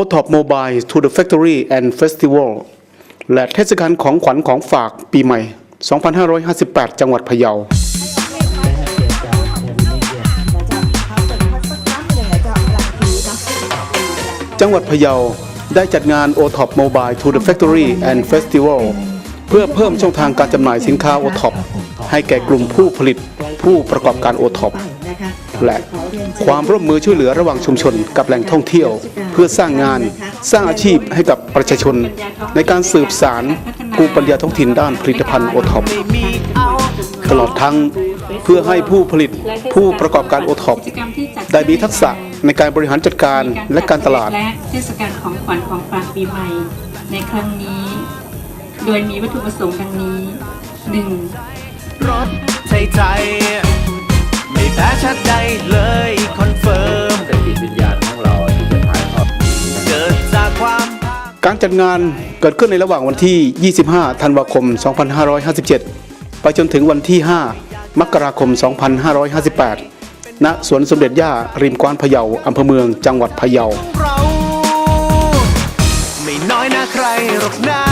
o t o p Mobile to the Factory and Festival และเทศกาลของขวัญของฝากปีใหม่ 2558 จังหวัดพะเยา จังหวัดพะเยาได้จัดงาน o t o p Mobile to the Factory and Festival เพื่อเพิ่มช่องทางการจำหน่ายสินค้า o t o p ให้แก่กลุ่มผู้ผลิตผู้ประกอบการ o t o p และความร่วมมือช่วยเหลือระหว่างชุมชนกับแหล่งท่องเที่ยว เพื่อสร้างงานสร้างอาชีพให้กับประชาชน ในการสืบสารภูมิปัญญาท้องถิ่นด้านผลิตภัณฑ์โอท็อปตลอดทั้งเพื่อให้ผู้ผลิตผู้ประกอบการโอท็อปได้มีทักษะในการบริหารจัดการและการตลาด และเทศกาลของขวัญของฝากปีใหม่ในครั้งนี้ โดยมีวัตถุประสงค์ดังนี้ 1. รถไทยไทยๆ ไม่แพ้ชาติใดเลยคอนเฟิร์มเป็นจิตวิญญาณของเราที่จะถ่ายทอดเกิดจากความการจัดงานเกิดขึ้นในระหว่างวันที่ 25 ธันวาคม 2557 ไปจนถึงวันที่ 5 มกราคม 2558 ณ สวนสมเด็จย่า ริมกวานพะเยา อำเภอเมือง จังหวัดพะเยาไม่น้อยน้าใครหรอกนะ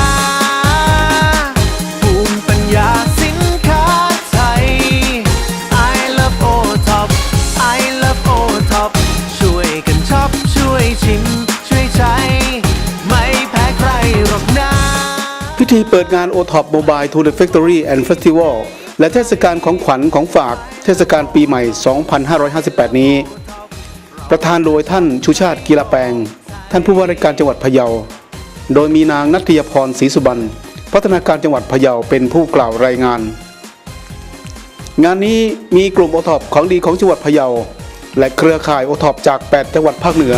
ธีเปิดงาน o t o p Mobile to the Factory and Festival และเทศกาลของขวัญของฝากเทศกาลปีใหม่ 2558 นี้ ประธานโดยท่านชูชาติกีฬาแปลงท่านผู้ว่าราชการจังหวัดพะเยา โดยมีนางนัทยพรศรีสุบรรณพัฒนาการจังหวัดพะเยาเป็นผู้กล่าวรายงาน งานนี้มีกลุ่มโอท็อปของดีของจังหวัดพะเยา และเครือข่ายโอท็อปจาก 8 จังหวัดภาคเหนือ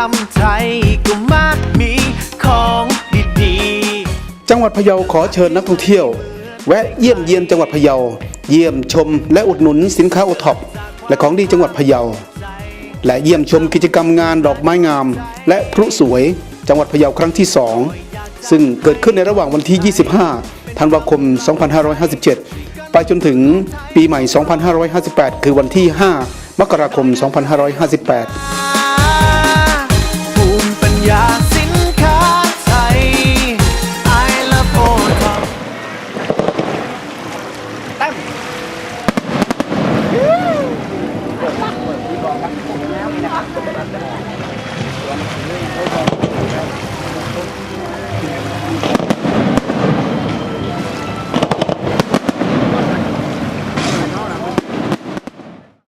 ฒนธรรมไทยก็มากมีของดีจังหวัดพะเยาขอเชิญนักท่องเที่ยว แวะเยี่ยมเยียนจังหวัดพะเยา เยี่ยมชมและอุดหนุนสินค้าโอท็อปและของดีจังหวัดพะเยา และเยี่ยมชมกิจกรรมงานดอกไม้งาม และพลุสวย จังหวัดพะเยาครั้งที่2ซึ่งเกิดขึ้นในระหว่างวันที่ 25 ธันวาคม 2557 ไปจนถึงปีใหม่ 2558 คือวันที่ 5 มกราคม 2558